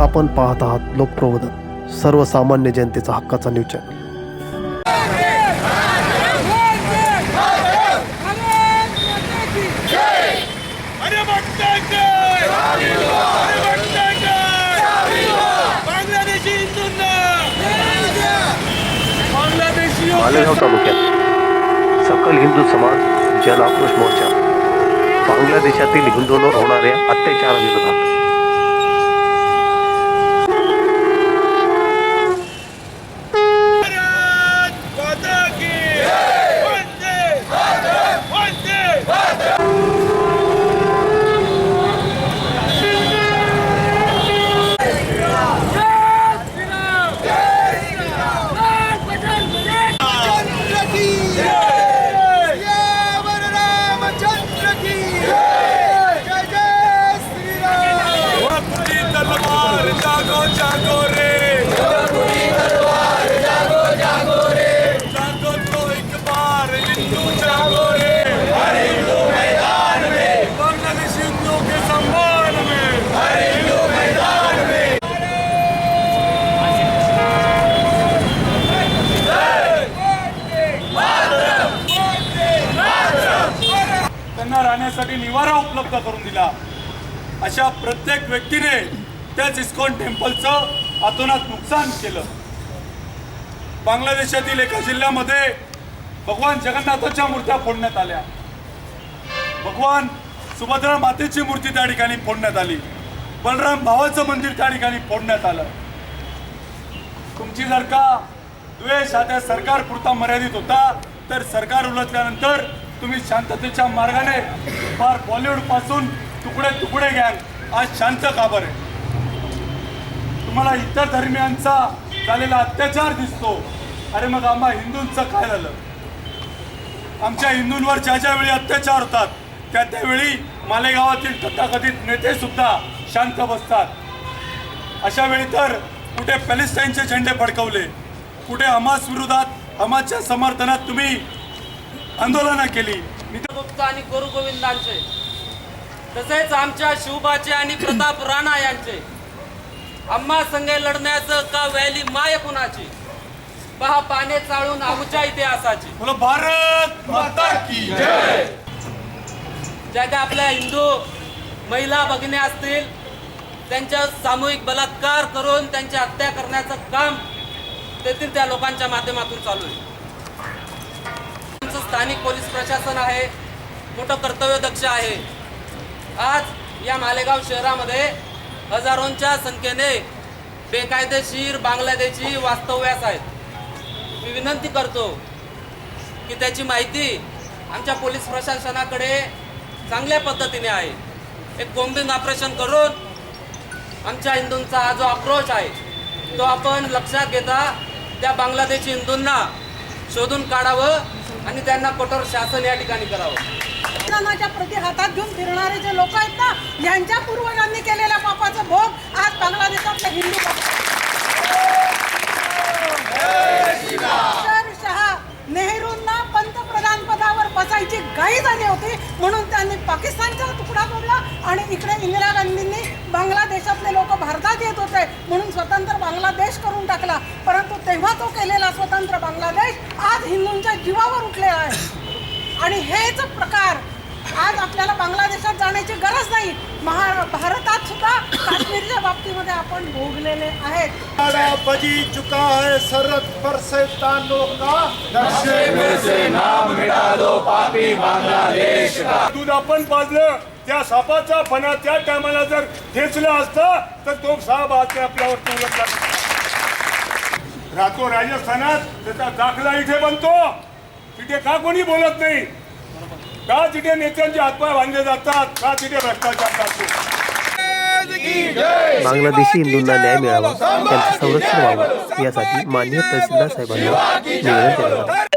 आपण पाहत आहात लोकप्रबोधन सर्वसामान्य जनतेचा हक्काचा न्यूज चॅनल मालेगाव तालुक्यात सकल हिंदू समाज जन आक्रोश मोर्चा बांगलादेशातील हिंदूंवर होणाऱ्या अत्याचाराविरोधात भारत माता की वंदे वंदे कुठली तलवार जागो जागो रे जागो तो एक बार हिंदू जागो रे हर हिंदू मैदान में बांग्लादेश हिंदुओं के सम्मान में हर हिंदू मैदान में त्यांना निवारा उपलब्ध करून दिला. अशा प्रत्येक व्यक्तीने त्याच इस्कॉन टेम्पलचं अतोनात नुकसान केलं. बांगलादेशातील एका जिल्ह्यामध्ये भगवान जगन्नाथाच्या मूर्त्या फोडण्यात आल्या. भगवान सुभद्रा मातेची मूर्ती त्या ठिकाणी फोडण्यात आली. बलराम भावाचं मंदिर त्या ठिकाणी फोडण्यात आलं. तुमची जर का द्वेष हा त्या सरकार पुरता मर्यादित होता तर सरकार उलटल्यानंतर तुम्ही शांततेच्या मार्गाने फार बॉलिवूडपासून तुकडे तुकडे घ्याल. आज शांत का बरं? तुम्हाला इतर धर्मियांचा झालेला अत्याचार दिसतो. अरे मग आम्हा हिंदूंचं काय झालं? आमच्या हिंदूंवर ज्या ज्यावेळी अत्याचार होतात त्या त्यावेळी मालेगावातील तथाकथित नेतेसुद्धा शांत बसतात. अशा वेळी तर कुठे पॅलेस्टाईनचे झेंडे फडकवले कुठे हमास विरोधात हमासच्या समर्थनात तुम्ही आंदोलनं केली. गुप्ता आणि गुरु गोविंदांचे तसेच आमच्या शिवबाचे आणि प्रताप राणा यांचे आम्हा संगे लढण्याचं का व्हॅली माय कुणाची? पहा पाने चाळून आमच्या इतिहासाची. बोलो भारत माता की जय! ज्या काही आपल्या हिंदू महिला भगिनी असतील त्यांच्या सामूहिक बलात्कार करून त्यांची हत्या करण्याचं काम तेथील त्या लोकांच्या माध्यमातून चालू आहे. स्थानिक पोलीस प्रशासन आहे मोठं कर्तव्यदक्ष आहे. आज या मालेगाव शहरामध्ये हजारोंच्या संख्येने बेकायदेशीर बांगलादेशी वास्तव्यास आहेत. मी विनंती करतो की त्याची माहिती आमच्या पोलीस प्रशासनाकडे चांगल्या पद्धतीने आहे. एक कोम्बिंग ऑपरेशन करून आमच्या हिंदूंचा हा जो आक्रोश आहे तो आपण लक्षात घेता त्या बांगलादेशी हिंदूंना शोधून काढावं. आणि त्यांना कठोर शासन या ठिकाणी करावं. प्रति हातात घेऊन फिरणारे जे लोक आहेत ना यांच्या पूर्वजांनी केलेल्या पापाचा भोग आज बांगलादेशातले हिंदू नेहरूंना पंतप्रधान पदावर बसायची घाई झाली होती म्हणून त्यांनी पाकिस्तानचा तुकडा तोडला आणि इकडे इंदिरा गांधींनी बांगलादेशातले लोक भारतात येत होते म्हणून स्वतंत्र बांगलादेश करून टाकला. परंतु तेव्हा तो केलेला स्वतंत्र बांगलादेश हिंदूंच्या जीवावर उठलेला आहे. आणि हेच प्रकार आज आपल्याला बांगलादेशात जाण्याची गरज नाही. महा भारतात सुद्धा काश्मीरच्या बाबतीमध्ये आपण भोगलेले आहेत. बड़ा बजी चुका है सरहद पर शैतानों का नक्शे में दूध आपण पाजलं त्या सापाचा फणा त्या टायमाला जर ठेचला असता तर तो साप आज आपल्यावरती उलटला राहतो राजस्थानात त्याचा दाखला इथे बनतो. तिथे का कोणी बोलत नाही? का तिथे नेत्यांचे हातपाय बांधले जातात? का तिथे भ्रष्टाचार चालतो? बांगलादेशी हिंदूंना न्याय मिळावा त्यांचं संरक्षण व्हावं यासाठी माननीय तहसीलदार साहेबांना निवेदन केलं